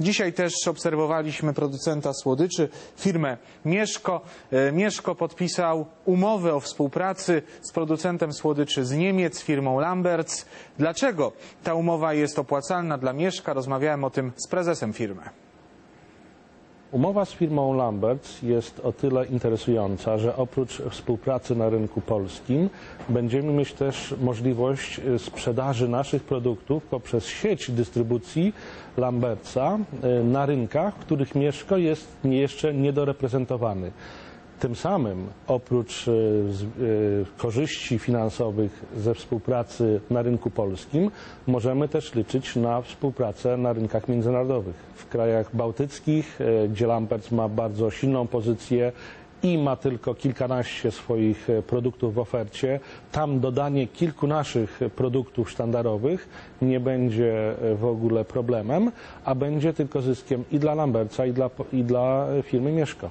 Dzisiaj też obserwowaliśmy producenta słodyczy, firmę Mieszko. E, Mieszko podpisał umowę o współpracy z producentem słodyczy z Niemiec, firmą Lamberts. Dlaczego ta umowa jest opłacalna dla Mieszka? Rozmawiałem o tym z prezesem firmy. Umowa z firmą Lamberts jest o tyle interesująca, że oprócz współpracy na rynku polskim będziemy mieć też możliwość y, sprzedaży naszych produktów poprzez sieć dystrybucji Lambertsa y, na rynkach, w których Mieszko jest jeszcze niedoreprezentowany. Tym samym oprócz z- y, korzyści finansowych ze współpracy na rynku polskim możemy też liczyć na współpracę na rynkach międzynarodowych. W krajach bałtyckich, y, gdzie Lamberts ma bardzo silną pozycję i ma tylko kilkanaście swoich e, produktów w ofercie, tam dodanie kilku naszych e, produktów sztandarowych nie będzie e, w ogóle problemem, a będzie tylko zyskiem i dla Lambertsa, i dla, i dla e, firmy Mieszko.